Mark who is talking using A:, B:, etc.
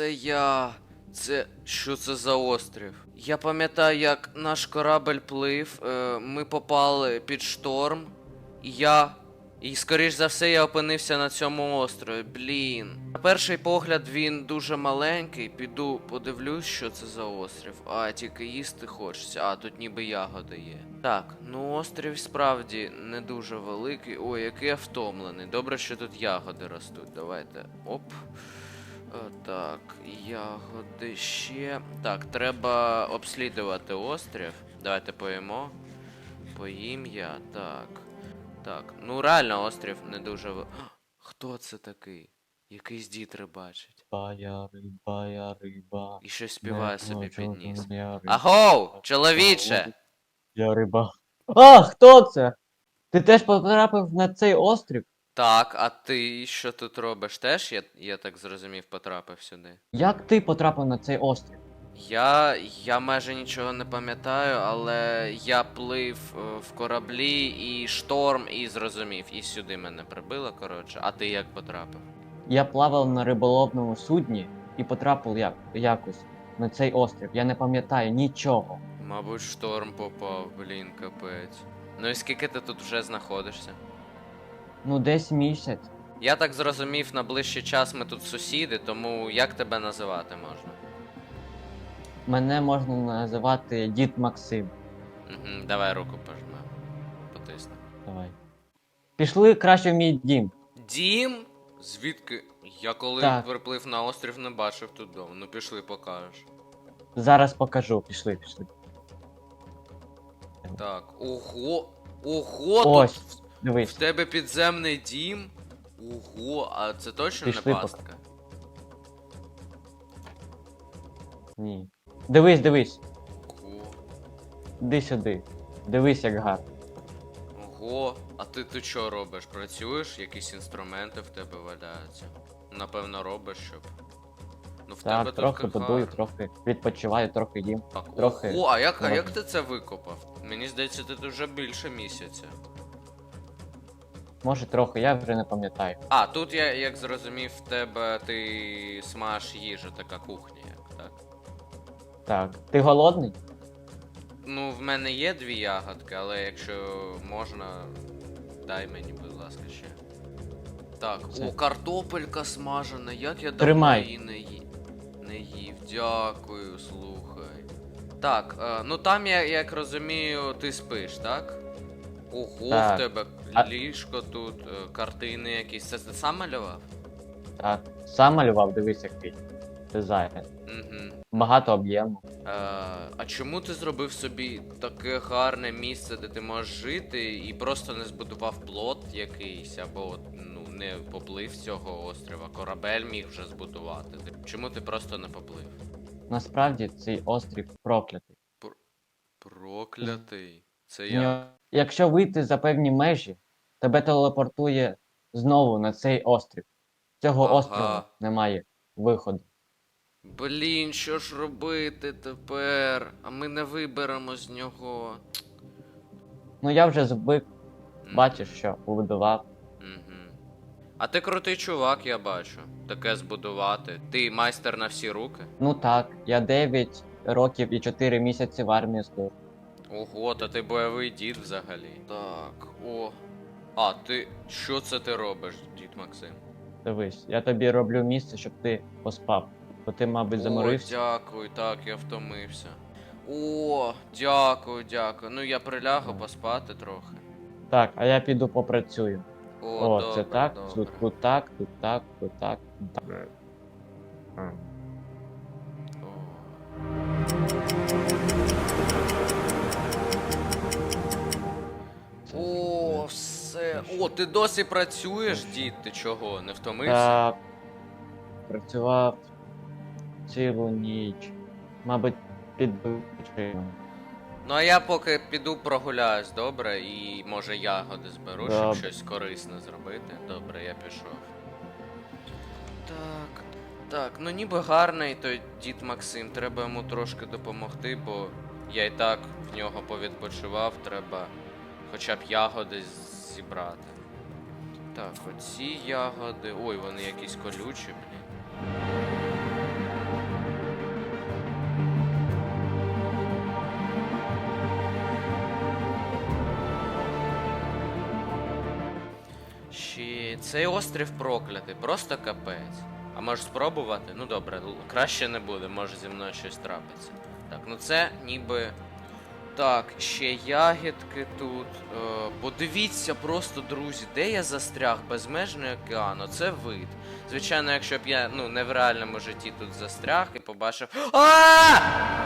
A: це я. Це що це за острів? Я пам'ятаю, як наш корабль плив, е, ми попали під шторм, і я. І скоріш за все я опинився на цьому острові. Блін. На перший погляд він дуже маленький. Піду подивлюсь, що це за острів. А, тільки їсти хочеться. А, тут ніби ягоди є. Так, ну острів справді не дуже великий. Ой, який я втомлений. Добре, що тут ягоди ростуть. Давайте. Оп. Е, Так, ягоди ще. Так, треба обслідувати острів. Давайте поїмо. Поїм я. Так. Так. Ну реально острів не дуже. ве- Хто це такий? Якийсь дід рибачить.
B: Бая риба, я риба.
A: І щось співає собі під ніс.
B: Я.
A: Агоу! Чоловіче!
B: Я риба. А, хто це? Ти теж потрапив на цей острів?
A: Так, а ти що тут робиш? Теж, я, я так зрозумів, потрапив сюди.
B: Як ти потрапив на цей острів?
A: Я. я майже нічого не пам'ятаю, але я плив е, в кораблі і шторм і зрозумів. І сюди мене прибило, коротше. А ти як потрапив?
B: Я плавав на риболовному судні і потрапив як, якось на цей острів. Я не пам'ятаю нічого.
A: Мабуть, шторм попав, блін, капець. Ну і скільки ти тут вже знаходишся?
B: Ну, десь місяць.
A: Я так зрозумів, на ближчий час ми тут сусіди, тому як тебе називати можна?
B: Мене можна називати дід Максим.
A: Угу, давай руку пожмемо. Потисни.
B: Давай. Пішли краще в мій дім.
A: Дім? Звідки? Я коли
B: Так.
A: приплив на острів, не бачив тут дому. Ну пішли, покажеш.
B: Зараз покажу. Пішли, пішли.
A: Так, ого! Ого!
B: Ось,
A: Тут в- в тебе підземний дім? Ого, а це точно
B: Пішли,
A: не пастка?
B: Ні. Дивись, дивись.
A: Ого.
B: Іди сюди. Дивись, як гарно.
A: Ого, а ти ти що робиш? Працюєш? Якісь інструменти в тебе валяються? Напевно, робиш, щоб. Ну в тебе
B: Так,
A: тут
B: трохи
A: гарно.
B: будую, трохи відпочиваю, трохи їм.
A: Так,
B: трохи
A: Ого, а як, а як ти це викопав? Мені здається, ти тут вже більше місяця.
B: Може трохи, я вже не пам'ятаю.
A: А, тут я як зрозумів, в тебе ти смаж їжа, така кухня, як, так?
B: Так. Ти голодний?
A: Ну, в мене є дві ягодки, але якщо можна, дай мені, будь ласка, ще. Так,
B: Все.
A: о, картопелька смажена, як я давно
B: Тримай.
A: її не, ї... не їв. Дякую, слухай. Так, е, ну там я як розумію, ти спиш, так? Ого,
B: Так.
A: в тебе
B: А-
A: ліжко тут, е, картини якісь. Це ти сам малював?
B: Так. Сам малював, дивись, який. Дизайн.
A: Угу.
B: Багато об'єму.
A: Е, а чому ти зробив собі таке гарне місце, де ти можеш жити, і просто не збудував плот якийсь, або от, ну, не поплив з цього острова? Корабель міг вже збудувати. Ти- Чому ти просто не поплив?
B: Насправді цей острів проклятий.
A: Проклятий. Це я.
B: Якщо вийти за певні межі, тебе телепортує знову на цей острів. Цього
A: Ага.
B: острова немає виходу.
A: Блін, що ж робити тепер? А ми не виберемо з нього.
B: Ну я вже звик,
A: М,
B: бачиш, що побудував.
A: мгм. А ти крутий чувак, я бачу. Таке збудувати. Ти майстер на всі руки?
B: Ну так, я 9 років і 4 місяці в армії служу.
A: Ого, та ти бойовий дід взагалі. Так, о. А, ти. Що це ти робиш, дід Максим?
B: Дивись, я тобі роблю місце, щоб ти поспав. Бо ти, мабуть,
A: О,
B: заморився.
A: дякую, так, я втомився. О, дякую, дякую. Ну я прилягу поспати трохи.
B: Так, а я піду попрацюю.
A: О,
B: О,
A: добре,
B: це так,
A: добре.
B: тут, тут так, тут так, тут так, тут так.
A: О, ти досі працюєш, дід? Ти чого? Не втомився?
B: Так. Працював цілу ніч. Мабуть, під відпочинком.
A: Ну а я поки піду прогуляюсь, добре, і може ягоди зберу, щоб
B: Добре.
A: щось корисне зробити. Добре, я пішов. Так, так, ну ніби гарний той дід Максим, треба йому трошки допомогти, бо я і так в нього повідпочивав, треба хоча б ягоди зібрати. Так, оці ягоди. Ой, вони якісь колючі, блін. Ще цей острів проклятий, просто капець. А може спробувати? Ну добре, краще не буде, може зі мною щось трапиться. Так, ну це ніби так, ще ягідки тут. Е, подивіться просто, друзі, де я застряг безмежний океан. Оце вид. Звичайно, якщо б я ну, не в реальному житті тут застряг і побачив. А!